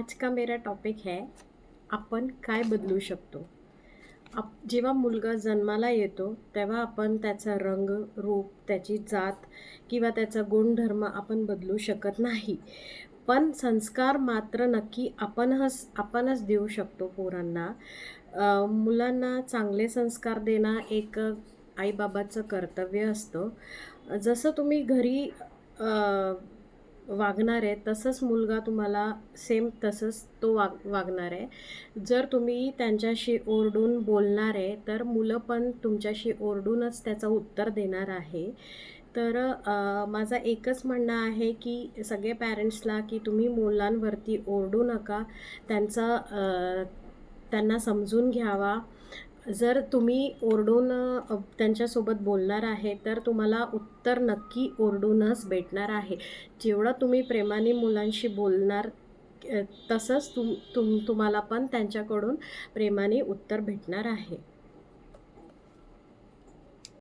आज का मेरा टॉपिक है आपण काय बदलू शकतो? आप जेव्हा मुलगा जन्माला येतो तेव्हा आपण त्याचा रंग रूप त्याची जात किंवा त्याचा गुणधर्म आपण बदलू शकत नाही. पण संस्कार मात्र नक्की आपणच आपणच देऊ शकतो पोरांना. मुलांना चांगले संस्कार देणं एक आईबाबाचं कर्तव्य असतं. जसं तुम्ही घरी वागणार आहे तसंच मुलगा तुम्हाला सेम तसंच तो वाग वागणार आहे. जर तुम्ही त्यांच्याशी ओरडून बोलणार आहे तर मुलं पण तुमच्याशी ओरडूनच त्याचं उत्तर देणार आहे. तर माझं माझा एकच म्हणणं आहे की सगळे पॅरेंट्सला की तुम्ही मुलांवरती ओरडू नका. त्यांचा त्यांना समजून घ्यावा. जर तुम्ही ओरडून त्यांच्यासोबत बोलणार आहे तर तुम्हाला उत्तर नक्की ओरडूनच भेटणार आहे. जेवढं तुम्ही प्रेमाने मुलांशी बोलणार तसंच तुम तुम तुम्हाला पण त्यांच्याकडून प्रेमाने उत्तर भेटणार आहे.